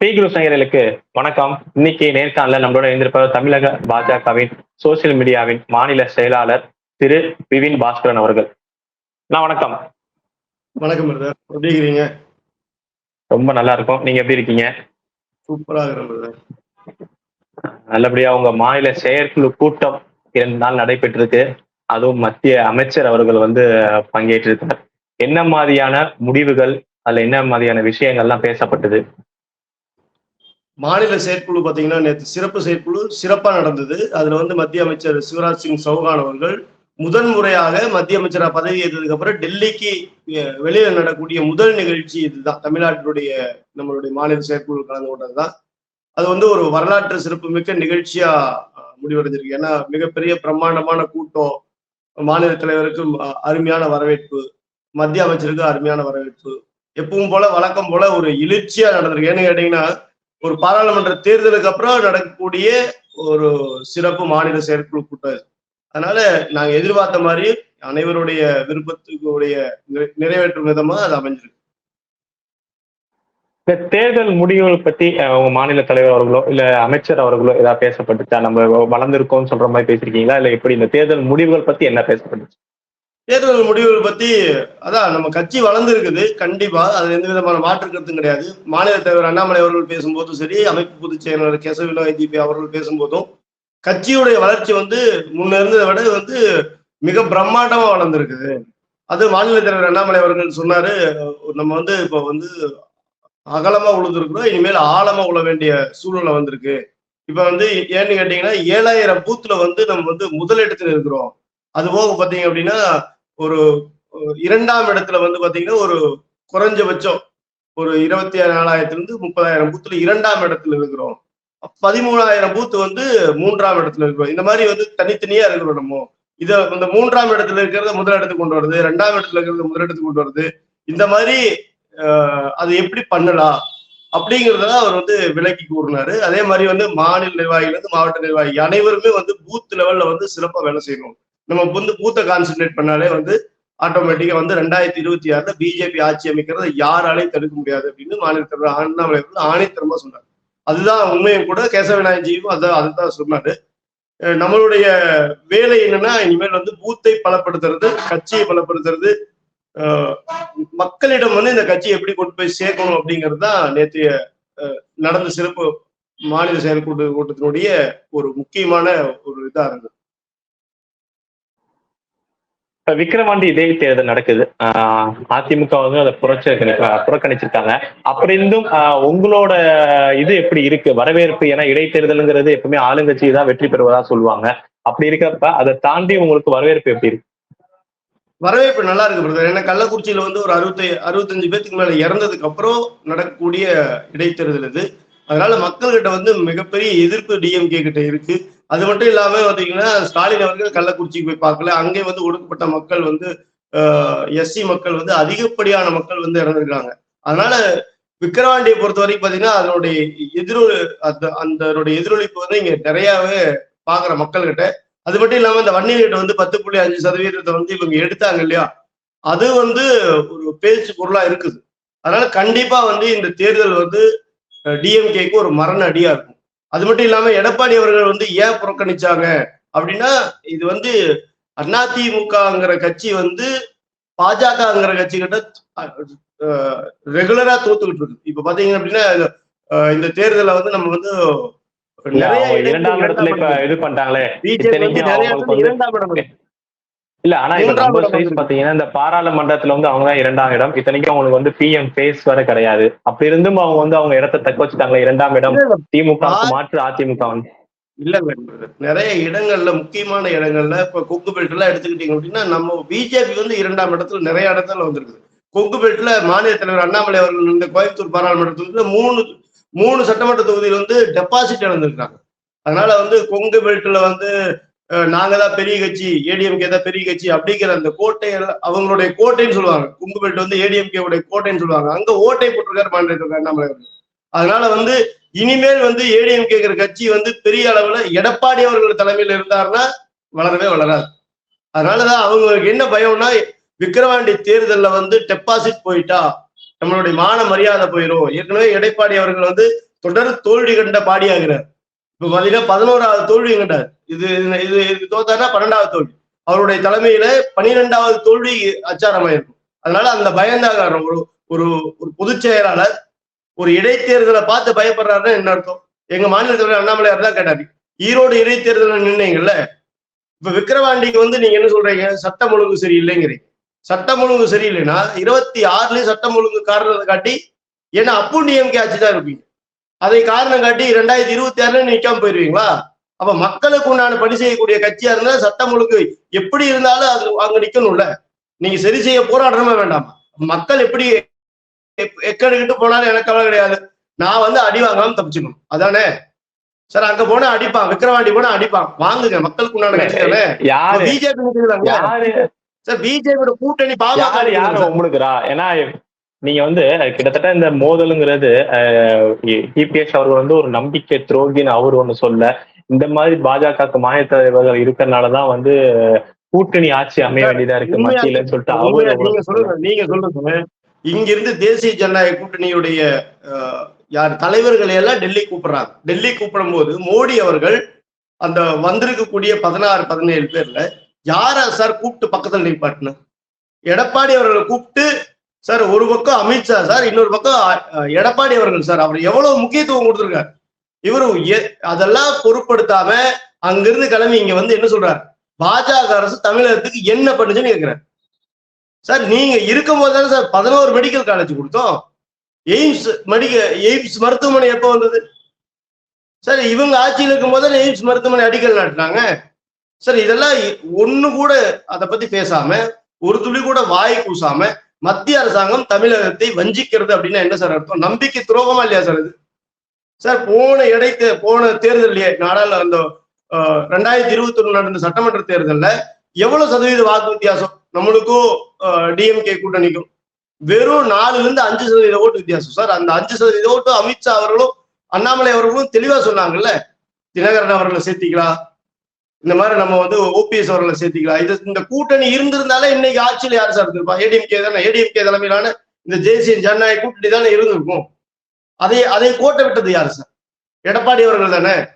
பீகுரு நேயர்களுக்கு வணக்கம். இன்னைக்கு நேர்காணல நம்மளோட இருந்திருப்பவர் தமிழக பாஜகவின் சோசியல் மீடியாவின் மாநில செயலாளர் திரு விபின் பாஸ்கரன் அவர்கள். நான் வணக்கம். வணக்கம் எப்படி இருக்கிறீங்க? ரொம்ப நல்லா இருக்கும். நீங்க எப்படி இருக்கீங்க? சூப்பரா இருக்கிறேன் நல்லபடியா உங்க மாநில செயற்குழு கூட்டம் இரண்டு நாள் நடைபெற்றிருக்கு. அதுவும் மத்திய அமைச்சர் அவர்கள் வந்து பங்கேற்றிருக்கார். என்ன மாதிரியான முடிவுகள் அதுல என்ன மாதிரியான விஷயங்கள்லாம் பேசப்பட்டது? மாநில செயற்குழு பார்த்தீங்கன்னா நேற்று சிறப்பு செயற்குழு சிறப்பாக நடந்தது. அதில் வந்து மத்திய அமைச்சர் சிவராஜ் சிங் சௌகான் அவர்கள் முதன் முறையாக மத்திய அமைச்சராக பதவி ஏற்றதுக்கு அப்புறம் டெல்லிக்கு வெளியில் வெளியில நடக்கக்கூடிய முதல் நிகழ்ச்சி இதுதான். தமிழ்நாட்டினுடைய நம்மளுடைய மாநில செயற்குழு கலந்து கொண்டதுதான். அது வந்து ஒரு வரலாற்று சிறப்புமிக்க நிகழ்ச்சியா முடிவடைஞ்சிருக்கு. ஏன்னா மிகப்பெரிய பிரம்மாண்டமான கூட்டம் மாநில தலைவருக்கு அருமையான வரவேற்பு மத்திய அமைச்சருக்கு அருமையான வரவேற்பு. எப்பவும் போல வழக்கம் போல ஒரு எழுச்சியா நடந்திருக்கு. ஏன்னு கேட்டீங்கன்னா ஒரு பாராளுமன்ற தேர்தலுக்கு அப்புறம் நடக்கக்கூடிய ஒரு சிறப்பு மாநில செயற்குழு கூட்டம் அதனால நாங்க எதிர்பார்த்த மாதிரி அனைவருடைய விருப்பத்துக்கு நிறைவேற்றும் விதமா அது அமைஞ்சிருக்கு. இந்த தேர்தல் முடிவுகள் பத்தி உங்க மாநில தலைவர் அவர்களோ இல்ல அமைச்சர் அவர்களோ ஏதாவது பேசப்பட்டுச்சா? நம்ம வளர்ந்திருக்கோம்னு சொல்ற மாதிரி பேசிருக்கீங்களா? இல்ல எப்படி இந்த தேர்தல் முடிவுகள் பத்தி என்ன பேசப்பட்டுச்சு? தேர்தல் முடிவுகள் பத்தி அதான் நம்ம கட்சி வளர்ந்துருக்குது கண்டிப்பா. அது எந்த விதமான மாற்று கருத்தும் கிடையாது. மாநில தலைவர் அண்ணாமலை அவர்கள் பேசும்போதும் சரி அமைப்பு பொதுச் செயலாளர் கேசவிலோ ஐஜிபி அவர்கள் பேசும்போதும் கட்சியுடைய வளர்ச்சி வந்து முன்ன இருந்ததை விட வந்து மிக பிரம்மாண்டமா வளர்ந்துருக்குது. அது மாநில தலைவர் அண்ணாமலை அவர்கள் சொன்னாரு நம்ம வந்து இப்போ வந்து அகலமா உழுதுருக்குறோம் இனிமேல் ஆழமா உழ வேண்டிய சூழ்நிலை வந்திருக்கு. இப்ப வந்து ஏன்னு கேட்டீங்கன்னா ஏழாயிரம் பூத்துல வந்து நம்ம வந்து முதலிடத்துல இருக்கிறோம். அது போக பாத்தீங்க அப்படின்னா ஒரு இரண்டாம் இடத்துல வந்து பாத்தீங்கன்னா ஒரு குறைஞ்சபட்சம் ஒரு இருபத்தி நாலாயிரத்துல இருந்து முப்பதாயிரம் பூத்துல இரண்டாம் இடத்துல இருக்கிறோம். பதிமூணாயிரம் பூத்து வந்து மூன்றாம் இடத்துல இருக்கிறோம். இந்த மாதிரி வந்து தனித்தனியா இருக்கிறோம் நம்ம. இத இந்த மூன்றாம் இடத்துல இருக்கிறத முதலிடத்துக்கு கொண்டு வருது ரெண்டாம் இடத்துல இருக்கிறத முதலிடத்துக்கு கொண்டு வருது இந்த மாதிரி அது எப்படி பண்ணலாம் அப்படிங்கிறத அவர் வந்து விலக்கி கூறினாரு. அதே மாதிரி வந்து மாநில நிர்வாகிகள் இருந்து மாவட்ட நிர்வாகி அனைவருமே வந்து பூத் லெவல்ல வந்து சிறப்பா வேலை செய்யணும். நம்ம வந்து பூத்தை கான்சென்ட்ரேட் பண்ணாலே வந்து ஆட்டோமேட்டிக்கா வந்து ரெண்டாயிரத்தி இருபத்தி ஆறுல பிஜேபி ஆட்சி அமைக்கிறத யாராலையும் தடுக்க முடியாது அப்படின்னு மாநில தலைவர் அண்ணாமலை அவர்கள் ஆணைத்தரமா சொன்னார். அதுதான் உண்மையும் கூட கேசவநாயகஜியும் அதான் அதுதான் சொன்னாரு. நம்மளுடைய வேலை என்னன்னா இனிமேல் வந்து பூத்தை பலப்படுத்துறது கட்சியை பலப்படுத்துறது மக்களிடம் வந்து இந்த கட்சியை எப்படி கொண்டு போய் சேர்க்கணும் அப்படிங்கிறது தான் நேற்றைய நடந்த சிறப்பு மாநில செயற்கூட்டு கூட்டத்தினுடைய ஒரு முக்கியமான ஒரு இதா இருந்தது. இப்ப விக்கிரவாண்டி இடைத்தேர்தல் நடக்குது. ஆஹ் அதிமுக வந்து அதை புறச்ச புறக்கணிச்சிருக்காங்க. அப்படி இருந்தும் ஆஹ் உங்களோட இது எப்படி இருக்கு? வரவேற்பு ஏன்னா இடைத்தேர்தலுங்கிறது எப்பவுமே ஆளுங்கட்சி தான் வெற்றி பெறுவதா சொல்லுவாங்க. அப்படி இருக்கிறப்ப அதை தாண்டி உங்களுக்கு வரவேற்பு எப்படி இருக்கு? வரவேற்பு நல்லா இருக்கு பிரதர் ஏன்னா கள்ளக்குறிச்சியில வந்து ஒரு அறுபத்தி அறுபத்தஞ்சு பேத்துக்கு மேல இறந்ததுக்கு அப்புறம் நடக்கக்கூடிய இடைத்தேர்தல் இது. அதனால மக்கள்கிட்ட வந்து மிகப்பெரிய எதிர்ப்பு டிஎம்கே கிட்ட இருக்கு. அது மட்டும் இல்லாம பாத்தீங்கன்னா ஸ்டாலின் அவர்கள் கள்ளக்குறிச்சிக்கு போய் பார்க்கல. அங்கே வந்து ஒடுக்கப்பட்ட மக்கள் வந்து எஸ்சி மக்கள் வந்து அதிகப்படியான மக்கள் வந்து இறந்துருக்காங்க. அதனால விக்கிரவாண்டியை பொறுத்த வரைக்கும் பாத்தீங்கன்னா அதனுடைய எதிரொலி அந்த அதனுடைய எதிரொலிப்பு வந்து இங்க நிறையவே பாக்குற மக்கள்கிட்ட. அது மட்டும் இல்லாம இந்த வன்னி ரேட் வந்து பத்து புள்ளி அஞ்சு சதவீதத்தை வந்து இவங்க எடுத்தாங்க இல்லையா? அது வந்து ஒரு பேச்சு பொருளா இருக்குது. அதனால கண்டிப்பா வந்து இந்த தேர்தல் வந்து டிஎம்கேக்கு ஒரு மரண அடியா இருக்கும். அது மட்டும் இல்லாம எடப்பாடி அவர்கள் வந்து ஏன் புறக்கணிச்சாங்க அப்படின்னா இது வந்து அதிமுகங்கிற கட்சி வந்து பாஜகங்கிற கட்சி கிட்ட ரெகுலரா தோத்துக்கிட்டு இருக்கு. இப்ப பாத்தீங்க அப்படின்னா இந்த தேர்தலை வந்து நம்ம வந்து நிறைய இரண்டாம் இடத்துல இப்ப இது பண்றாங்களே பிஜேபி நிறைய இடத்துல இரண்டாம் இடம் இருக்கு. இல்ல ஆனா இப்ப இடம் சைஸ் பாத்தீங்கன்னா இந்த பாராளுமன்றத்துல வந்து அவங்க தான் இரண்டாம் இடம். இத்தனைக்கும் அவங்களுக்கு வந்து பிஎம் பேஸ் வர கிடையாது. அப்படி இருந்தும் அவங்க வந்து அவங்க இடத்த தக்க வச்சுட்டாங்களே இரண்டாம் இடம். திமுக மாற்று அதிமுக வந்து. இல்ல நிறைய இடங்கள்ல முக்கியமான இடங்கள்ல இப்ப கொங்கு பெல்ட் எல்லாம் எடுத்துக்கிட்டீங்க அப்படின்னா நம்ம பிஜேபி வந்து இரண்டாம் இடத்துல நிறைய இடத்துல வந்திருக்குது. கொங்கு பெல்ட்ல மாநில தலைவர் அண்ணாமலை அவர்கள் இந்த கோயம்புத்தூர் பாராளுமன்ற தொகுதியில மூணு மூணு சட்டமன்ற தொகுதியில் வந்து டெபாசிட் இழந்திருக்காங்க அதனால வந்து கொங்கு பெல்ட்ல வந்து நாங்க தான் பெரிய கட்சி ஏடிஎம்கே தான் பெரிய கட்சி அப்படிங்கிற அந்த கோட்டை அவங்களுடைய கோட்டைன்னு சொல்லுவாங்க. கொங்கு வந்து ஏடிஎம்கே உடைய கோட்டைன்னு சொல்லுவாங்க. அங்க ஓட்டை போட்டிருக்காரு மாநில தலைவர் அண்ணாமலை அதனால வந்து இனிமேல் வந்து ஏடிஎம்கேங்கிற கட்சி வந்து பெரிய அளவுல எடப்பாடி அவர்கள் தலைமையில் இருந்தாருன்னா வளரவே வளராது. அதனாலதான் அவங்களுக்கு என்ன பயம்னா விக்கிரவாண்டி தேர்தல்ல வந்து டெபாசிட் போயிட்டா நம்மளுடைய மான மரியாதை போயிடும் ஏற்கனவே எடப்பாடி அவர்கள் வந்து தொடர் தோல்வி கண்ட பாடியாகிறார். இப்ப பாத்தீங்கன்னா பதினோராவது தோல்வி கண்டார் இது இது இது தோத்தாருன்னா பன்னெண்டாவது தோல்வி. அவருடைய தலைமையில பனிரெண்டாவது தோல்வி அச்சாரமாயிருக்கும். அதனால அந்த பயந்தாங்க ஒரு ஒரு ஒரு பொதுச் செயலாளர் ஒரு இடைத்தேர்தலை பார்த்து பயப்படுறாருன்னா என்ன அர்த்தம்? எங்க மாநில தலைவர் அண்ணாமலையார் தான் கேட்டாரு. ஈரோடு இடைத்தேர்தல் நின்னீங்கல்ல இப்ப விக்கிரவாண்டிக்கு வந்து நீங்க என்ன சொல்றீங்க? சட்டம் ஒழுங்கு சரியில்லைங்கிறீங்க. சட்டம் ஒழுங்கு சரியில்லைன்னா இருபத்தி ஆறுலயும் சட்டம் ஒழுங்கு காரணத்தை காட்டி ஏன்னா அப்பு டிஎம்கே ஆட்சி தான் இருப்பீங்க. அதை காரணம் காட்டி ரெண்டாயிரத்தி இருபத்தி ஆறுல நிக்காம போயிருவீங்களா? அப்ப மக்களுக்கு உண்டான பணி செய்யக்கூடிய கட்சியா இருந்தா சட்டம் ஒழுங்கு எப்படி இருந்தாலும் அது அங்க நிக்கணும்ல. நீங்க சரி செய்ய போராடணுமா வேண்டாமா? மக்கள் எப்படி எப்- எக்கெடுக்கிட்டு போனாலும் எனக்கு கவலை கிடையாது. நான் வந்து அடி வாங்காம தப்பிச்சுக்கணும். அதானே? சார் அங்க போனா அடிப்பான். விக்கிரவாண்டி போனா அடிப்பான். வாங்குங்க. மக்களுக்கு உண்டான கட்சி தானே யாரு? பிஜேபி சார் பிஜேபியோட கூட்டணி யாரு யாரு பாமக உங்களுக்குறா ஏன்னா நீங்க வந்து கிட்டத்தட்ட இந்த மோதலுங்கிறது டிபிஎஸ் அவர்கள் வந்து ஒரு நம்பிக்கை துரோகின்னு அவர் ஒண்ணு சொல்ல இந்த மாதிரி பாஜக மாநில தலைவர்கள் இருக்கிறனாலதான் வந்து கூட்டணி ஆட்சி அமைய வேண்டியதா இருக்கு மத்தியிலன்னு சொல்லிட்டு அவரு நீங்க சொல்லுங்க இங்க இருந்து தேசிய ஜனநாயக கூட்டணியுடைய யார் தலைவர்களை எல்லாம் டெல்லி கூப்பிடுறாங்க. டெல்லி கூப்பிடும் போது மோடி அவர்கள் அந்த வந்திருக்கக்கூடிய பதினாறு பதினேழு பேர்ல யார சார் கூப்பிட்டு பக்கத்துல நிப்பாட்டின எடப்பாடி அவர்களை கூப்பிட்டு சார் ஒரு பக்கம் அமித்ஷா சார் இன்னொரு பக்கம் எடப்பாடி அவர்கள் சார் அவர் எவ்வளவு முக்கியத்துவம் கொடுத்துருக்காரு. இவரு எ- அதெல்லாம் பொருட்படுத்தாம அங்கிருந்து கிளம்பி இங்க வந்து என்ன சொல்றாரு? பாஜக அரசு தமிழகத்துக்கு என்ன பண்ணுச்சுன்னு கேட்கிறேன் சார் நீங்க இருக்கும் போது தானே சார் பதினோரு மெடிக்கல் காலேஜ் கொடுத்தோம். எய்ம்ஸ் மெடிக்க எய்ம்ஸ் மருத்துவமனை எப்போ வந்தது? சார் இவங்க ஆட்சியில் இருக்கும் போது எய்ம்ஸ் மருத்துவமனை அடிக்கல் நாட்டினாங்க. சார் இதெல்லாம் இ- ஒண்ணு கூட அதை பத்தி பேசாம ஒரு துளி கூட வாய் கூசாம மத்திய அரசாங்கம் தமிழகத்தை வஞ்சிக்கிறது அப்படின்னா என்ன சார் அர்த்தம்? நம்பிக்கை துரோகமா இல்லையா சார் இது? சார் போன இடைத்தே போன தேர்தல்லையே நாடாளு அந்த ரெண்டாயிரத்தி இருபத்தி ஒண்ணு நடந்த சட்டமன்ற தேர்தல்ல எவ்வளவு சதவீத வாக்கு வித்தியாசம்? நம்மளுக்கும் டிஎம்கே கூட்டணிக்கும். வெறும் நாலுல இருந்து அஞ்சு சதவீத ஓட்டு வித்தியாசம் சார். அந்த அஞ்சு சதவீத ஓட்டு அமித்ஷா அவர்களும் அண்ணாமலை அவர்களும் தெளிவா சொன்னாங்கல்ல தினகரன் அவர்களை சேர்த்திக்கலாம் இந்த மாதிரி நம்ம வந்து ஓபிஎஸ் அவர்களை சேர்த்திக்கலாம். இது இந்த கூட்டணி இருந்திருந்தாலே இன்னைக்கு ஆட்சியில் யார் சார் இருந்திருப்பா? ஏடிஎம்கே தானே? ஏடிஎம்கே தலைமையிலான இந்த தேசிய ஜனநாயக கூட்டணி தானே இருந்திருக்கும். அதை அதை கோட்டை விட்டது யார் சார்? எடப்பாடி அவர்கள் தானே?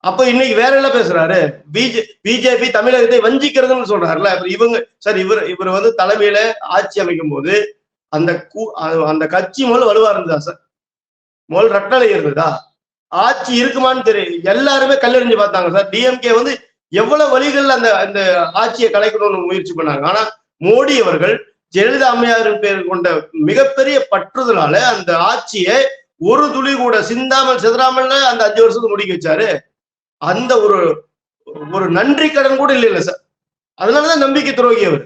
அப்ப இன்னைக்கு வேற என்ன பேசுறாரு? பிஜே பிஜேபி தமிழகத்தை வஞ்சிக்கிறதுன்னு சொல்றாருல இவங்க சார் இவர் இவர் வந்து தலைமையில ஆட்சி அமைக்கும் போது அந்த கூ- அது- அந்த கட்சி முதல் வலுவா இருந்ததா சார்? முதல் ரட்டளை இருந்ததா? ஆட்சி இருக்குமான்னு தெரியும் எல்லாருமே கல்லறிஞ்சு பார்த்தாங்க சார். டிஎம்கே வந்து எவ்வளவு வழிகள் அந்த அந்த ஆட்சியை கலைக்கணும்னு முயற்சி பண்ணாங்க. ஆனா மோடி அவர்கள் ஜெயலலிதா அம்மையாரின் பேர் கொண்ட மிகப்பெரிய பற்றுதலால அந்த ஆட்சியை ஒரு துளி கூட சிந்தாமல் சிதறாமல் அந்த அஞ்சு வருஷத்துக்கு முடிக்க வச்சாரு. அந்த ஒரு ஒரு நன்றி கடன் கூட இல்லை இல்லை சார் அதனாலதான் நம்பிக்கை துரோகி அவர்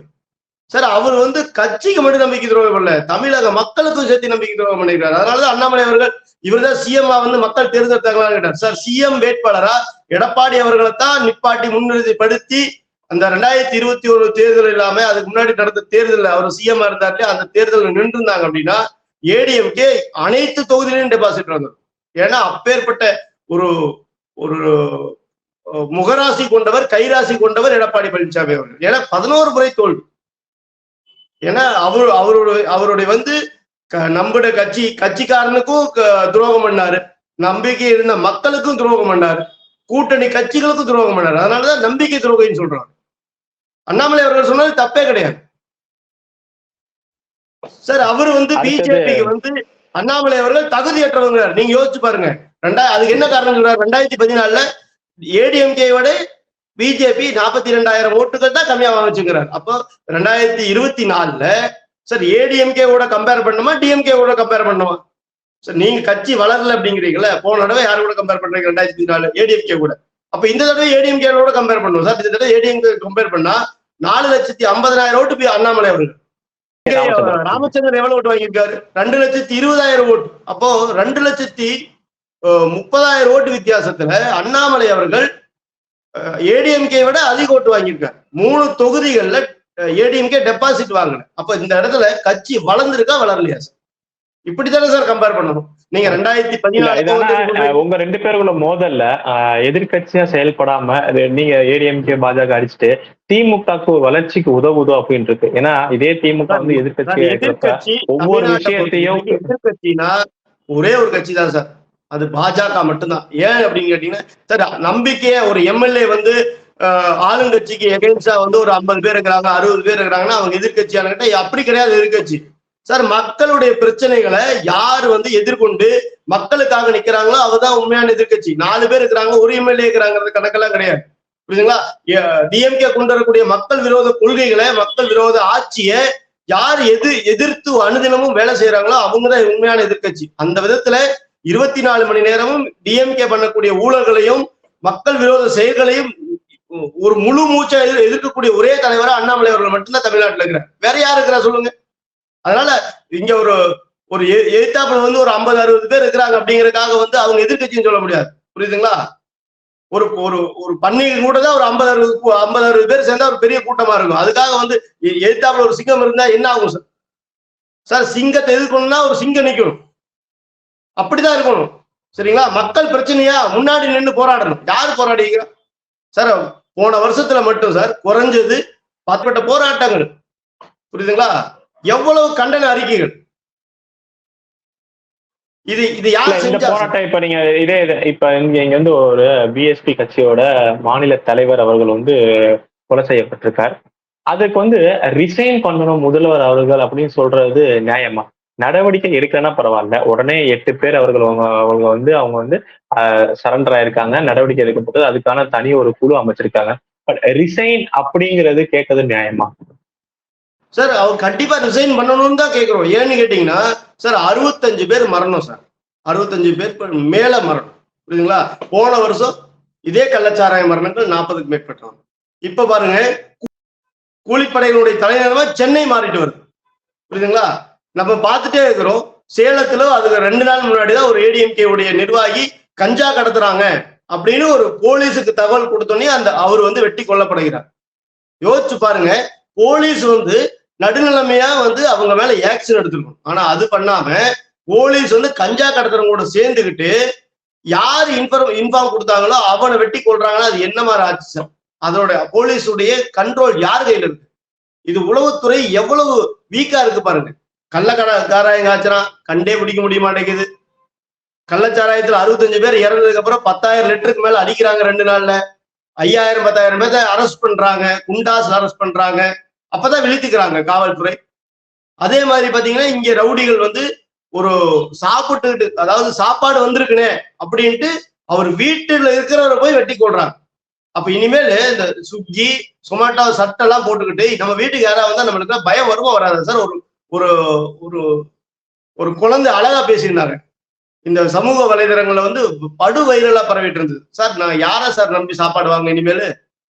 சார் அவர் வந்து கட்சிக்கு மட்டும் நம்பிக்கை துரோகம் பண்ணல தமிழக மக்களுக்கும் சேர்த்து நம்பிக்கை துரோகம் பண்ணிருக்காரு. அதனாலதான் அண்ணாமலை அவர்கள் இவர்தான் சிஎம் வந்து மக்கள் தேர்ந்தெடுத்தாங்களான்னு கேட்டார். சார் சிஎம் வேட்பாளரா எடப்பாடி அவர்களைத்தான் நிப்பாட்டி முன்னிறுதிப்படுத்தி அந்த ரெண்டாயிரத்தி இருபத்தி ஒரு தேர்தல் இல்லாம அதுக்கு முன்னாடி நடந்த தேர்தலில் அவர் சிஎம் இருந்தாரு அந்த தேர்தலில் நின்று இருந்தாங்க அப்படின்னா ஏடிஎம்கே அனைத்து தொகுதியிலும் டெபாசிட் வந்தது. ஏன்னா அப்பேற்பட்ட ஒரு ஒரு முகராசி கொண்டவர் கைராசி கொண்டவர் எடப்பாடி பழனிசாமி அவர்கள். ஏன்னா பதினோரு முறை தோல்வி. ஏன்னா அவர் அவருடைய அவருடைய வந்து க- நம்முடைய கட்சி கட்சிக்காரனுக்கும் க- துரோகம் பண்ணாரு. நம்பிக்கை இருந்த மக்களுக்கும் துரோகம் பண்ணாரு. கூட்டணி கட்சிகளுக்கும் துரோகம் பண்ணாரு. அதனாலதான் நம்பிக்கை துரோகின்னு சொல்றாங்க. அண்ணாமலை அவர்கள் சொன்னது தப்பே கிடையாது. சார் அவர் வந்து பிஜேபிக்கு வந்து அண்ணாமலை அவர்கள் தகுதியற்றவங்க நீங்க யோசிச்சு பாருங்க. ரெண்டா அதுக்கு என்ன காரணம் சொல்றாரு? ரெண்டாயிரத்தி பதினாலுல ஏடிஎம்கே விட பிஜேபி நாற்பத்தி ரெண்டாயிரம் ஓட்டுகள் தான் கம்மியா வச்சுக்கிறார் அப்போ ரெண்டாயிரத்தி இருபத்தி நாலுல சார் ஏடிஎம்கே கூட கம்பேர் பண்ணுமா? டிஎம்கே கூட கம்பேர் பண்ணுமா? நீங்க கட்சி வளரல அப்படிங்கிறீங்களே போன தடவை யாரு கூட கம்பேர் பண்றீங்க? ரெண்டாயிரத்தி நாலு ஏடிஎம்கே கூட. அப்ப இந்த தடவை ஏடிஎம்கே கூட கம்பேர் பண்ணுவோம். சார் இந்த தடவை ஏடிஎம்கே கம்பேர் பண்ணா நாலு லட்சத்தி ஐம்பதனாயிரம் ஓட்டு போய் அண்ணாமலை அவர்கள். ராமச்சந்திரன். எவ்வளவு ஓட்டு வாங்கியிருக்காரு? ரெண்டு லட்சத்தி இருபதாயிரம் ஓட்டு. அப்போ ரெண்டு லட்சத்தி முப்பதாயிரம் ஓட்டு வித்தியாசத்துல அண்ணாமலை அவர்கள் ஏடிஎம்கே விட அதிக ஓட்டு வாங்கியிருக்காரு. மூணு தொகுதிகள்ல ஏடிஎம்கே டெபாசிட் வாங்கின அப்ப இந்த இடத்துல கட்சி வளர்ந்துருக்கா வளரலையா சார்? இப்படித்தானே சார் கம்பேர் பண்ணணும்? நீங்க ரெண்டாயிரத்தி பதினாலு உங்க ரெண்டு பேருக்குள்ள மோதல்ல அஹ், எதிர்க்கட்சியா செயல்படாம நீங்க ஏடிஎம்கே பாஜக அடிச்சுட்டு திமுகக்கு வளர்ச்சிக்கு உதவுதோ அப்படின்னு இருக்கு ஏன்னா இதே திமுக வந்து எதிர்கட்சி ஒவ்வொரு விஷயத்தையும் எதிர்க்கட்சினா ஒரே ஒரு கட்சி தான் சார். அது பாஜக மட்டும்தான். ஏன் அப்படின்னு கேட்டீங்கன்னா சார் நம்பிக்கைய ஒரு எம்எல்ஏ வந்து ஆளுங்கட்சிக்கு எகென்ஸ்டா வந்து ஒரு ஐம்பது பேர் இருக்கிறாங்க அறுபது பேர் இருக்கிறாங்கன்னா அவங்க எதிர்கட்சியான கேட்டா அப்படி கிடையாது எதிர்கட்சி சார் மக்களுடைய பிரச்சனைகளை யார் வந்து எதிர்கொண்டு மக்களுக்காக நிக்கிறாங்களோ அவதான் உண்மையான எதிர்க்கட்சி. நாலு பேர் இருக்கிறாங்க ஒரு எம்எல்ஏ இருக்கிறாங்கிறது கணக்கெல்லாம் கிடையாது. புரியுதுங்களா? டிஎம்கே கொண்டு வரக்கூடிய மக்கள் விரோத கொள்கைகளை மக்கள் விரோத ஆட்சியை யார் எது எதிர்த்து அனுதினமும் வேலை செய்யறாங்களோ அவங்க தான் உண்மையான எதிர்க்கட்சி. அந்த விதத்துல இருபத்தி நாலு மணி நேரமும் டிஎம்கே பண்ணக்கூடிய ஊழல்களையும் மக்கள் விரோத செயல்களையும் ஒரு முழு மூச்சை எதிர்- எதிர்க்கக்கூடிய ஒரே தலைவரா அண்ணாமலை அவர்கள் மட்டும்தான் தமிழ்நாட்டில் இருக்கிறார். வேற யார் இருக்கிறா சொல்லுங்க? அதனால இங்க ஒரு ஒரு எ- எதிர்த்தாப்புல வந்து ஒரு ஐம்பது அறுபது பேர் இருக்கிறாங்க அப்படிங்கறதுக்காக வந்து அவங்க எதிர்க்கட்சின்னு சொல்ல முடியாது. புரியுதுங்களா? ஒரு ஒரு ஒரு பன்னிகை கூட தான் ஒரு ஐம்பது அறுபது ஐம்பது அறுபது பேர் சேர்ந்தா ஒரு பெரிய கூட்டமா இருக்கும். அதுக்காக வந்து எதிர்த்தாப்புல ஒரு சிங்கம் இருந்தா என்ன ஆகும் சார்? சார் சிங்கத்தை எதிர்க்கணும்னா ஒரு சிங்கம் நிக்கணும். அப்படிதான் இருக்கணும். சரிங்களா? மக்கள் பிரச்சனையா? முன்னாடி நின்று போராடணும். யார் போராடிக்கிறா? சார் போன வருஷத்துல மட்டும் சார் குறைஞ்சது பத்துப்பட்ட போராட்டங்கள். புரியுதுங்களா? எவ்வளவு கண்டன அறிக்கைகள்? இது இது யார் இந்த? போராட்டம் இப்ப நீங்க இதே இது- இப்ப இங்க இங்க வந்து ஒரு பிஎஸ்பி கட்சியோட மாநில தலைவர் அவர்கள் வந்து கொலை செய்யப்பட்டிருக்கார். அதுக்கு வந்து ரிசைன் பண்ணணும் முதல்வர் அவர்கள் அப்படின்னு சொல்றது நியாயமா? நடவடிக்கை எடுக்கலன்னா பரவாயில்ல. உடனே எட்டு பேர் அவர்கள் அவங்க அவங்க வந்து அவங்க வந்து சரண்டர் ஆயிருக்காங்க. நடவடிக்கை எடுக்கப்பட்டது. அதுக்கான தனி ஒரு குழு அமைச்சிருக்காங்க. பட் ரிசைன் அப்படிங்கிறது கேட்கறது நியாயமா? சார் அவர் கண்டிப்பா ரிசைன் பண்ணணும்னு தான் கேட்கிறோம் ஏன்னு கேட்டீங்கன்னா சார் அறுபத்தஞ்சு பேர் மரணம் சார். அறுபத்தஞ்சு பேர் மேல மரணம். புரியுதுங்களா? போன வருஷம் இதே கள்ளச்சாராய மரணங்கள் நாற்பதுக்கு மேற்பட்டோம் இப்ப பாருங்க கூலிப்படையினுடைய கூலிப்படைகளுடைய தலைநகரமா சென்னை மாறிட்டு வருது. புரியுதுங்களா? நம்ம பார்த்துட்டே இருக்கிறோம். சேலத்துல அதுக்கு ரெண்டு நாள் முன்னாடி தான் ஒரு ஏடிஎம்கே உடைய நிர்வாகி கஞ்சா கடத்துறாங்க அப்படின்னு ஒரு போலீஸுக்கு தகவல் கொடுத்தோன்னே அந்த அவர் வந்து வெட்டி கொல்லப்படுகிறார். யோசிச்சு பாருங்க போலீஸ் வந்து நடுநிலைமையா வந்து அவங்க மேல ஆக்ஷன் எடுத்துருக்கணும் ஆனா அது பண்ணாம போலீஸ் வந்து கஞ்சா கடத்துறவங்களோட சேர்ந்துக்கிட்டு யார் இன்ஃபார்ம் இன்ஃபார்ம் கொடுத்தாங்களோ அவனை வெட்டி கொள்றாங்கன்னா அது என்ன மாதிரி ஆச்சு அதோட போலீஸுடைய கண்ட்ரோல் யார் கையில இருக்கு? இது உளவுத்துறை எவ்வளவு வீக்கா இருக்கு பாருங்க. கள்ளக்கடை காராயம் காய்ச்சறான் கண்டே பிடிக்க முடிய மாட்டேங்குது. கள்ளச்சாராயத்துல அறுபத்தஞ்சு பேர் இறந்ததுக்கு அப்புறம் பத்தாயிரம் லிட்டருக்கு மேல அடிக்கிறாங்க ரெண்டு நாள்ல. ஐயாயிரம் பத்தாயிரம் பேர்த்த அரெஸ்ட் பண்றாங்க. குண்டாஸ் அரெஸ்ட் பண்றாங்க. அப்பதான் விழித்துக்கிறாங்க காவல்துறை. அதே மாதிரி பாத்தீங்கன்னா இங்க ரவுடிகள் வந்து ஒரு சாப்பிட்டுக்கிட்டு அதாவது சாப்பாடு வந்திருக்குனே அப்படின்ட்டு அவர் வீட்டுல இருக்கிறவரை போய் வெட்டி கொள்றாங்க அப்ப இனிமேல் இந்த சுக்கி சொமாட்டோ சட்டெல்லாம் போட்டுக்கிட்டு நம்ம வீட்டுக்கு யாராவது வந்தா நம்மளுக்கு பயம் வருமா வராது சார்? ஒரு ஒரு ஒரு ஒரு குழந்தை அழகா பேசியிருந்தாங்க இந்த சமூக வலைதளங்கள்ல வந்து படு வைரலா பரவிட்டு இருந்தது. சார் நான் யாரை சார் நம்பி சாப்பாடு வாங்க இனிமேல்?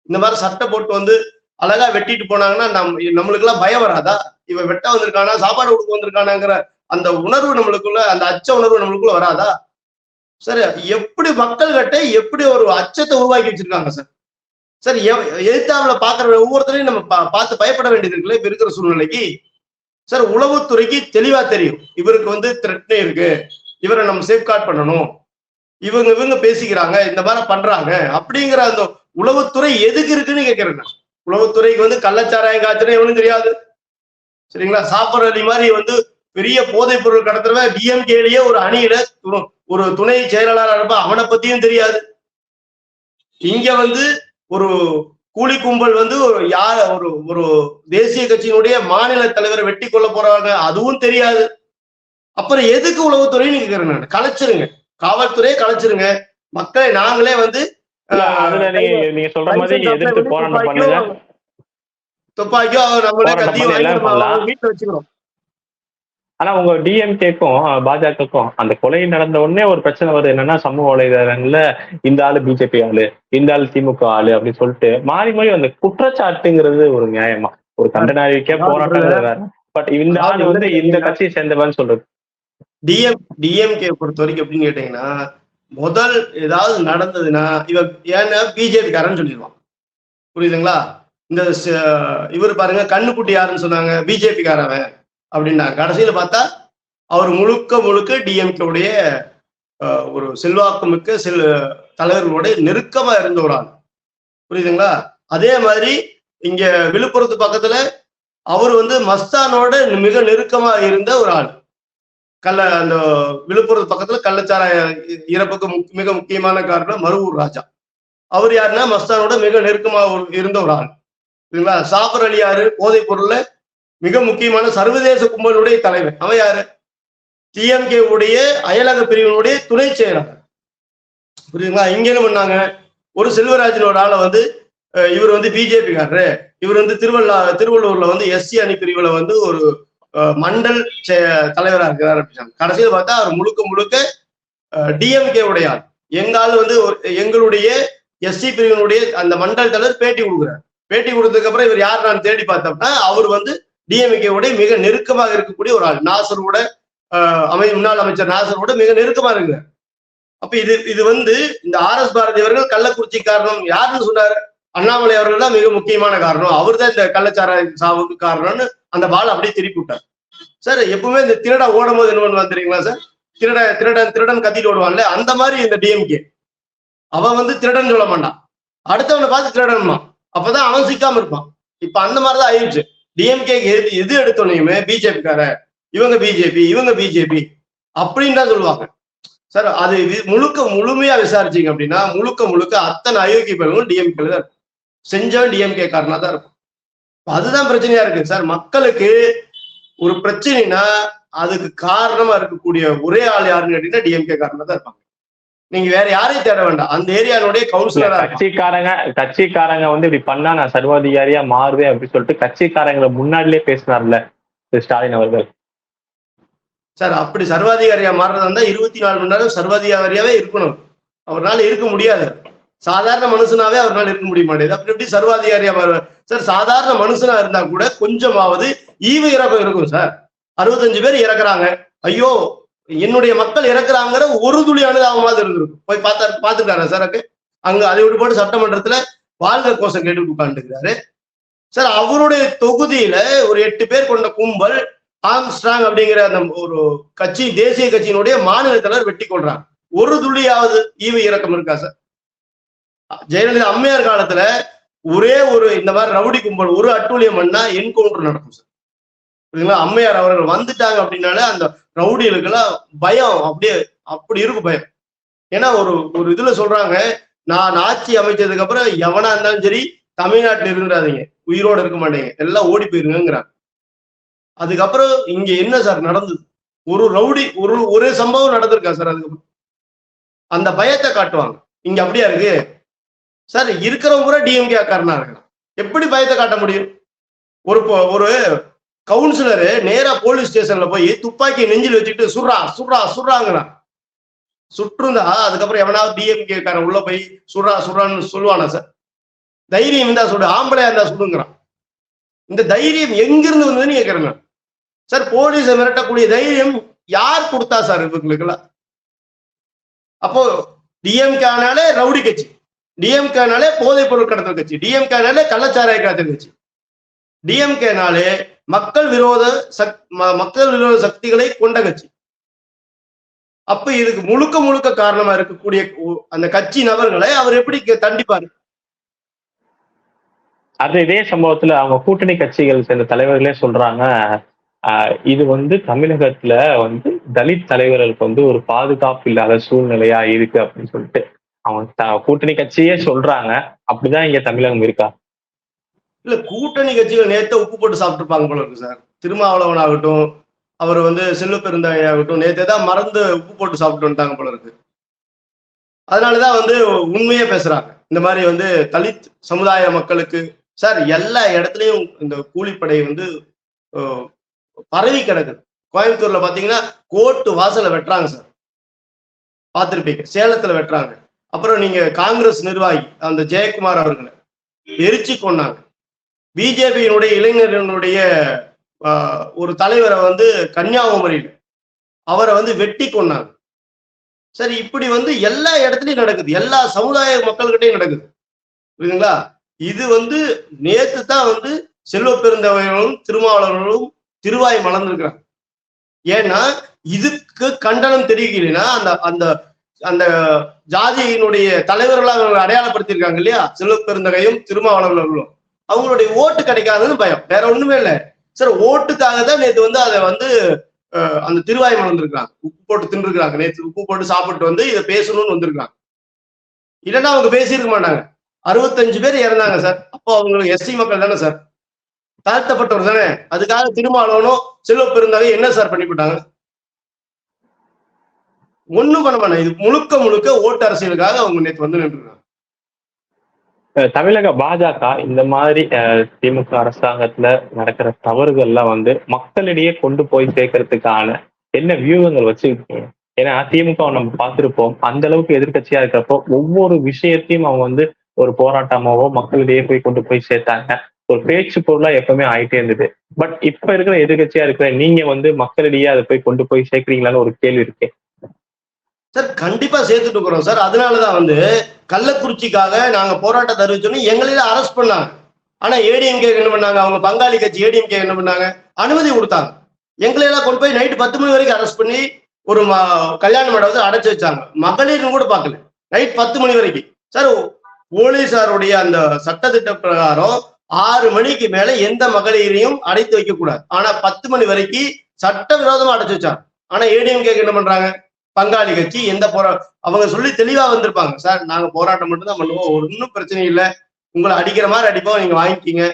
இந்த மாதிரி சட்டை போட்டு வந்து அழகா வெட்டிட்டு போனாங்கன்னா நம் நம்மளுக்கு எல்லாம் பயம் வராதா? இவன் வெட்ட வந்திருக்கானா சாப்பாடு கொடுக்க வந்திருக்கானாங்கிற அந்த உணர்வு நம்மளுக்குள்ள அந்த அச்ச உணர்வு நம்மளுக்குள்ள வராதா? சார் எப்படி மக்கள் கிட்ட எப்படி ஒரு அச்சத்தை உருவாக்கி வச்சிருக்காங்க சார்? சார் எழுத்தாவில் பாக்குற ஒவ்வொருத்தரையும் நம்ம பார்த்து பயப்பட வேண்டியது இருக்குல்ல இப்ப இருக்கிற சூழ்நிலைக்கு? சார் உளவுத்துறைக்கு தெளிவா தெரியும். இவருக்கு வந்து த்ரெட்னே இருக்கு. இவரை நம்ம சேஃப்கார்ட் பண்ணணும். இவங்க இவங்க பேசிக்கிறாங்க இந்த மாதிரி பண்றாங்க. அப்படிங்கிற அந்த உளவுத்துறை எதுக்கு இருக்குன்னு கேட்கிறேன் உளவுத்துறைக்கு வந்து கள்ளச்சாராயம் காய்ச்சல் எவனும் தெரியாது. சரிங்களா? சாப்பிட்ற அலி மாதிரி வந்து பெரிய போதைப் பொருள் கடத்துறவன் டிஎம்கேலயே ஒரு அணியில ஒரு துணை செயலாளர் அனுப்ப அவனை பத்தியும் தெரியாது. இங்க வந்து ஒரு கூலி கும்பல் வந்து ஒரு யார் ஒரு ஒரு தேசிய கட்சியினுடைய மாநில தலைவரை வெட்டி கொள்ள போறாங்க. அதுவும் தெரியாது. அப்புறம் எதுக்கு உளவுத்துறைன்னு கேட்கிறேன் நான். கலைச்சிருங்க. காவல்துறையை கலைச்சிருங்க. மக்களை நாங்களே வந்து அதுல நீங்க நீங்க சொல்ற மாதிரி எதிர்த்து போராட்டம் பண்ணுங்க. துப்பாக்கியோ நம்மளே போராட்டம் கத்தியும் வீட்டுல வச்சுக்கிறோம். ஆனா உங்க டிஎம்கேக்கும் பாஜகவுக்கும் அந்த கொலை நடந்த உடனே ஒரு பிரச்சனை வருது. என்னன்னா சமூக வலைதளங்கள்ல இந்த ஆளு பிஜேபி ஆளு இந்த ஆளு திமுக ஆளு அப்படின்னு சொல்லிட்டு மாறி மாறி அந்த குற்றச்சாட்டுங்கிறது ஒரு நியாயமா. ஒரு கண்டன அறிவிக்க வேற. பட் இந்த ஆளு வந்து இந்த கட்சியை சேர்ந்தவன்னு சொல்றது. டிஎம் டிஎம்கே பொறுத்த வரைக்கும் எப்படின்னு கேட்டீங்கன்னா முதல் ஏதாவது நடந்ததுன்னா இவ ஏன்னா பிஜேபிக்காரன்னு சொல்லிடுவான் புரியுதுங்களா? இந்த இவர் பாருங்க கண்ணுக்குட்டி யாருன்னு சொன்னாங்க? பிஜேபிக்காரவன் அப்படின்னாங்க. கடைசியில் பார்த்தா அவர் முழுக்க முழுக்க டிஎம்கேவுடைய ஒரு செல்வாக்குமிக்க செல் தலைவர்களுடைய நெருக்கமாக இருந்த ஒரு ஆள். புரியுதுங்களா? அதே மாதிரி இங்க விழுப்புரத்து பக்கத்துல அவர் வந்து மஸ்தானோட மிக நெருக்கமா இருந்த ஒரு ஆள். கள்ள அந்த விழுப்புரம் பக்கத்துல கள்ளச்சாராய இறப்புக்கு மிக முக்கியமான காரணம் மருவூர் ராஜா. அவர் யாருன்னா மஸ்தானோட மிக நெருக்கமாக ஒரு- இருந்த ஒரு ஆள். சரிங்களா சாபர் அலியாரு போதைப் பொருள்ல மிக முக்கியமான சர்வதேச கும்பலுடைய தலைவர். அவன் யாரு? டிஎம்கே உடைய அயலக பிரிவினுடைய துணை செயலாளர். புரியுதுங்களா? இங்க என்ன பண்ணாங்க? ஒரு செல்வராஜன் ஒரு ஆளை வந்து இவர் வந்து பிஜேபி காரரு. இவர் வந்து திருவள்ளா திருவள்ளூர்ல வந்து எஸ்சி அணி பிரிவுல வந்து ஒரு மண்டல் செ- தலைவரா இருக்கிறார் அப்படின்னு கடைசியில் பார்த்தா அவர் முழுக்க முழுக்க டிஎம்கே உடைய ஆள். எங்க ஆள் வந்து எங்களுடைய எஸ்சி பிரிவினுடைய அந்த மண்டல் தலைவர் பேட்டி கொடுக்குறாரு. பேட்டி கொடுத்ததுக்கு அப்புறம் இவர் யார் நான் தேடி பார்த்தோம்னா அவர் வந்து டிஎம்கே உடைய மிக நெருக்கமாக இருக்கக்கூடிய ஒரு ஆள். நாசரோட அமை முன்னாள் அமைச்சர் நாசரோட மிக நெருக்கமா இருக்கிறார். அப்ப இது இது வந்து இந்த ஆர் எஸ் பாரதி அவர்கள் கள்ளக்குறிச்சி காரணம் யாருன்னு சொன்னாரு? அண்ணாமலை அவர்கள் தான் மிக முக்கியமான காரணம். அவர் தான் இந்த கள்ளச்சாராய சாவுக்கு காரணம்னு அந்த பால் அப்படியே திருப்பி விட்டார். சார் எப்பவுமே இந்த திருடா ஓடும் போது என்ன பண்ணுவான் தெரியுங்களா சார்? திருட திருடன் திருடன் கத்திட்டு ஓடுவான்ல அந்த மாதிரி இந்த டிஎம்கே அவன் வந்து திருடன் சொல்ல மாட்டான். அடுத்தவனை பார்த்து திருடன்மா அப்பதான் அவன் சிக்காம இருப்பான். இப்ப அந்த மாதிரிதான் ஆயிடுச்சு. டிஎம்கே எது எது எடுத்தோன்னையுமே பிஜேபிக்கார இவங்க பிஜேபி இவங்க பிஜேபி அப்படின்னு தான் சொல்லுவாங்க. சார் அது முழுக்க முழுமையா விசாரிச்சீங்க அப்படின்னா முழுக்க முழுக்க அத்தனை அயோக்கிய பேர்களும் டிஎம்கேல தான் இருக்கும் செஞ்சவன் டிஎம்கே காரணா தான் இருக்கும் அதுதான் பிரச்சனையா இருக்கு. சார் மக்களுக்கு ஒரு பிரச்சனைனா அதுக்கு காரணமா இருக்கக்கூடிய ஒரே ஆள் யாருன்னு கேட்டீங்கன்னா டிஎம்கே காரணமா தான் இருப்பாங்க. நீங்க வேற யாரையும் தேட வேண்டாம். அந்த ஏரியானுடைய இல்ல, கவுன்சிலரா கட்சிக்காரங்க கட்சிக்காரங்க வந்து இப்படி பண்ணா நான் சர்வாதிகாரியா மாறுவேன் அப்படின்னு சொல்லிட்டு கட்சிக்காரங்களை முன்னாடிலே பேசினார்ல திரு. ஸ்டாலின் அவர்கள். சார் அப்படி சர்வாதிகாரியா மாறுறதா இருந்தா இருபத்தி நாலு மணி நேரம் சர்வாதிகாரியாவே இருக்கணும். அவரால் இருக்க முடியாது. சாதாரண மனுஷனாவே அவரால் இருக்க முடிய மாட்டேங்குது. அப்படி எப்படி சர்வாதிகாரியா வருவார் சார் சாதாரண மனுஷனா இருந்தா கூட கொஞ்சமாவது ஈவு இறக்கம் இருக்கும் சார். அறுபத்தஞ்சு பேர் இறக்குறாங்க. ஐயோ என்னுடைய மக்கள் இறக்குறாங்கிற ஒரு துளி அனுதாபமாவது இருந்திருக்கும். போய் பார்த்தா பார்த்துருக்காரா சார் அங்க? அதை விட்டு போட்டு சட்டமன்றத்துல வாழ்க கோஷம் கேட்டு உட்காந்துருக்காரு சார் அவருடைய தொகுதியில ஒரு எட்டு பேர் கொண்ட கும்பல் ஆம்ஸ்ட்ராங் அப்படிங்கிற அந்த ஒரு கட்சி தேசிய கட்சியினுடைய மாநில தலைவர் வெட்டி கொள்றாங்க. ஒரு துளியாவது ஈவு இறக்கம் இருக்கா சார்? ஜெயலலிதா அம்மையார் காலத்துல ஒரே ஒரு இந்த மாதிரி ரவுடி கும்பல் ஒரு அட்டூழியம் பண்ணா என்கவுண்டர் நடக்கும் சார். புரியுதுங்களா? அம்மையார் அவர்கள் வந்துட்டாங்க அப்படின்னாலே அந்த ரவுடிகளுக்கெல்லாம் பயம் அப்படியே அப்படி இருக்கும் பயம். ஏன்னா ஒரு ஒரு இதுல சொல்றாங்க நான் ஆட்சி அமைச்சதுக்கு அப்புறம் எவனா இருந்தாலும் சரி தமிழ்நாட்டுல இருந்துடாதீங்க. உயிரோட இருக்க மாட்டீங்க. எல்லாம் ஓடி போயிருங்கிறாங்க அதுக்கப்புறம் இங்க என்ன சார் நடந்தது? ஒரு ரவுடி ஒரு ஒரு சம்பவம் நடந்திருக்கா சார் அதுக்கப்புறம்? அந்த பயத்தை காட்டுவாங்க. இங்க அப்படியா இருக்கு? சார் இருக்கிறவங்க கூட டிஎம்கே காரனா இருக்கலாம் எப்படி பயத்தை காட்ட முடியும்? ஒரு ஒரு கவுன்சிலரு நேரா போலீஸ் ஸ்டேஷன்ல போய் துப்பாக்கி நெஞ்சில் வச்சுட்டு சுடுறா சுடுறா சுடுறாங்கண்ணா. சுற்றுந்தா அதுக்கப்புறம் எவனாவது டிஎம்கே காரன் உள்ள போய் சுடுறா சுடுறான்னு சொல்லுவானா சார்? தைரியம் இருந்தா சுடு ஆம்பளையா இருந்தா சுடுங்கிறான் இந்த தைரியம் எங்கிருந்து வந்ததுன்னு கேட்கறேங்க சார் போலீஸை மிரட்டக்கூடிய தைரியம் யார் கொடுத்தா சார் இவங்களுக்கெல்லாம்? அப்போ டிஎம்கேனாலே ரவுடி கட்சி. டிஎம்கேனாலே போதைப் பொருள் கடத்தல் கட்சி. டிஎம்கேனாலே கள்ளச்சாராய கடத்தல் கட்சி. டிஎம்கேனாலே மக்கள் விரோத சக் ம- மக்கள் விரோத சக்திகளை கொண்ட கட்சி. அப்ப இதுக்கு முழுக்க முழுக்க காரணமா இருக்கக்கூடிய அந்த கட்சி நபர்களை அவர் எப்படி தண்டிப்பாரு? அது இதே சம்பவத்துல அவங்க கூட்டணி கட்சிகள் சேர்ந்த தலைவர்களே சொல்றாங்க. இது வந்து தமிழகத்துல வந்து தலித் தலைவர்களுக்கு வந்து ஒரு பாதுகாப்பு இல்லாத சூழ்நிலையா இருக்கு அப்படின்னு சொல்லிட்டு. அவங்க கூட்டணி கட்சியே சொல்றாங்க. அப்படிதான் இங்க தமிழகம் இருக்கா? இல்ல கூட்டணி கட்சிகள் நேத்த உப்பு போட்டு சாப்பிட்டுருப்பாங்க போல இருக்கு சார். திருமாவளவன் ஆகட்டும் அவர் வந்து செல்வ பெருந்தாய் ஆகட்டும் நேத்தே தான் மறந்து உப்பு போட்டு சாப்பிட்டு வந்துட்டாங்க போல இருக்கு. அதனாலதான் வந்து உண்மையே பேசுறாங்க. இந்த மாதிரி வந்து தலித் சமுதாய மக்களுக்கு சார் எல்லா இடத்துலயும் இந்த கூலிப்படை வந்து பரவி கிடக்குது. கோயம்புத்தூர்ல பாத்தீங்கன்னா கோட்டு வாசல வெட்டுறாங்க சார். பார்த்துருப்பீங்க சேலத்துல வெட்டுறாங்க. அப்புறம் நீங்க காங்கிரஸ் நிர்வாகி அந்த ஜெயக்குமார் அவர்களை எரிச்சு கொண்டாங்க பிஜேபியினுடைய இளைஞர்களுடைய ஒரு தலைவரை வந்து கன்னியாகுமரியில் அவரை வந்து வெட்டி கொண்டாங்க சரி இப்படி வந்து எல்லா இடத்துலையும் நடக்குது. எல்லா சமுதாய மக்கள்கிட்டையும் நடக்குது. புரியுதுங்களா? இது வந்து நேத்து தான் வந்து செல்வ பெருந்தவர்களும் திருமாவளர்களும் திருவாய் மலர்ந்திருக்கிறாங்க. ஏன்னா இதுக்கு கண்டனம் தெரிவிக்கலைன்னா அந்த அந்த அந்த ஜாதியினுடைய தலைவர்களாக அடையாளப்படுத்தியிருக்காங்க இல்லையா? செல்வ பெருந்தகையும் திருமாவளவர்களும். அவங்களுடைய ஓட்டு கிடைக்காதுன்னு பயம். வேற ஒண்ணுமே இல்லை. சார் ஓட்டுக்காக தான் நேற்று வந்து அதை வந்து அந்த திருவாய்மொழி வந்திருக்காங்க உப்பு போட்டு தின்றுருக்காங்க நேற்று உப்பு போட்டு சாப்பிட்டு வந்து இதை பேசணும்னு வந்திருக்காங்க இல்லைன்னா அவங்க பேசியிருக்க மாட்டாங்க. அறுபத்தஞ்சு பேர் இறந்தாங்க சார். அப்போ அவங்களுக்கு எஸ்டி மக்கள் தானே சார்? தாழ்த்தப்பட்டவர் தானே? அதுக்காக திருமாவளவனும் செல்வ பெருந்தாவே என்ன சார் பண்ணிவிட்டாங்க ஒண்ணும் பண்ண மாட்டாங்க. இது முழுக்க முழுக்க ஓட்டு அரசியலுக்காக அவங்க நேற்று வந்து நின்றுருக்காங்க. தமிழக பாஜக இந்த மாதிரி திமுக அரசாங்கத்துல நடக்கிற தவறுகள்லாம் வந்து மக்களிடையே கொண்டு போய் சேர்க்கறதுக்கான என்ன வியூகங்கள் வச்சிருக்கீங்க? ஏன்னா திமுக நம்ம பார்த்துருப்போம். அந்த அளவுக்கு எதிர்க்கட்சியா இருக்கிறப்போ ஒவ்வொரு விஷயத்தையும் அவங்க வந்து ஒரு போராட்டமாவோ மக்களிடையே போய் கொண்டு போய் சேர்த்தாங்க. ஒரு பேச்சு பொருளா எப்பவுமே ஆயிட்டே இருந்தது. பட் இப்ப இருக்கிற எதிர்கட்சியா இருக்கிற நீங்க வந்து மக்களிடையே அதை போய் கொண்டு போய் சேர்க்கிறீங்களான்னு ஒரு கேள்வி இருக்கு. சார் கண்டிப்பா சேர்த்துட்டு இருக்கிறோம் சார். அதனாலதான் வந்து கள்ளக்குறிச்சிக்காக நாங்க போராட்டம் அறிவிச்சோன்னு எங்களையில அரெஸ்ட் பண்ணாங்க. ஆனா ஏடிஎம்கே என்ன பண்ணாங்க? அவங்க பங்காளி கட்சி ஏடிஎம்கே என்ன பண்ணாங்க? அனுமதி கொடுத்தாங்க. எங்களையெல்லாம் கொண்டு போய் நைட்டு பத்து மணி வரைக்கும் அரெஸ்ட் பண்ணி ஒரு ம- கல்யாண மண்டபத்தை அடைச்சு வச்சாங்க. மகளிர்னு கூட பார்க்கல. நைட் பத்து மணி வரைக்கும். சார் போலீசாருடைய அந்த சட்டத்திட்ட பிரகாரம் ஆறு மணிக்கு மேல எந்த மகளிரையும் அடைத்து வைக்க கூடாது ஆனா பத்து மணி வரைக்கும் சட்டவிரோதமா அடைச்சு வச்சாங்க. ஆனா ஏடிஎம்கே என்ன பண்றாங்க? பங்காளி கட்சி எந்த போரா அவங்க சொல்லி தெளிவா வந்திருப்பாங்க. சார் நாங்க போராட்டம் மட்டும்தான் பண்ணுவோம். ஒன்றும் பிரச்சனை இல்லை. உங்களை அடிக்கிற மாதிரி அடிப்போம். நீங்க வாங்கிக்கிங்க.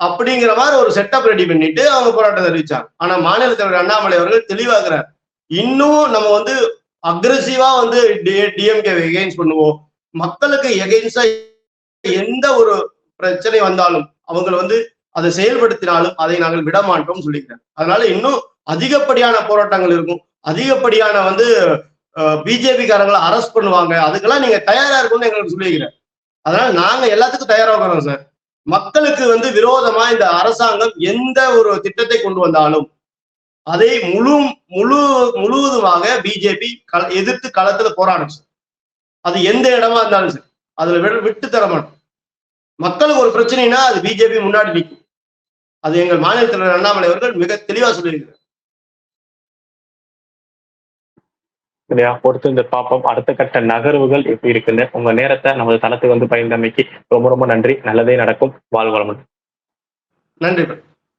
அப்படிங்கிற மாதிரி ஒரு செட்டப் ரெடி பண்ணிட்டு அவங்க போராட்டத்தை அறிவிச்சாங்க ஆனா மாநில தலைவர் அண்ணாமலை அவர்கள் தெளிவாகிறார் இன்னும் நம்ம வந்து அக்ரெசிவா வந்து டிஎம்கே எகெயின்ஸ்ட் பண்ணுவோம். மக்களுக்கு எகெயின்ஸ்டா எந்த ஒரு பிரச்சனை வந்தாலும் அவங்களை வந்து அதை செயல்படுத்தினாலும் அதை நாங்கள் விட மாட்டோம் சொல்லிக்கிறேன் அதனால இன்னும் அதிகப்படியான போராட்டங்கள் இருக்கும். அதிகப்படியான வந்து பிஜேபிக்காரங்களை அரெஸ்ட் பண்ணுவாங்க. அதுக்கெல்லாம் நீங்க தயாரா இருக்கும்னு எங்களுக்கு சொல்லிக்கிறேன் அதனால நாங்க எல்லாத்துக்கும் தயாரா இருக்கிறோம் சார். மக்களுக்கு வந்து விரோதமா இந்த அரசாங்கம் எந்த ஒரு திட்டத்தை கொண்டு வந்தாலும் அதை முழு முழு முழுவதுமாக பிஜேபி எதிர்த்து களத்துல போராடும் சார். அது எந்த இடமா இருந்தாலும் சார். அதுல விட- விட்டு தர மாட்டோம். மக்களுக்கு ஒரு பிரச்சனைனா அது பிஜேபி முன்னாடி நிற்கும் அது எங்கள் மாநில தலைவர் அண்ணாமலை அவர்கள் மிக தெளிவா சொல்லியிருக்கிறார். இல்லையா பொறுத்து இந்த பார்ப்போம் அடுத்த கட்ட நகர்வுகள் எப்படி இருக்குன்னு உங்க நேரத்தை நமது தளத்துக்கு வந்து பயந்தமைக்கு ரொம்ப ரொம்ப நன்றி. நல்லதே நடக்கும். வாழ்வளமுடன் நன்றி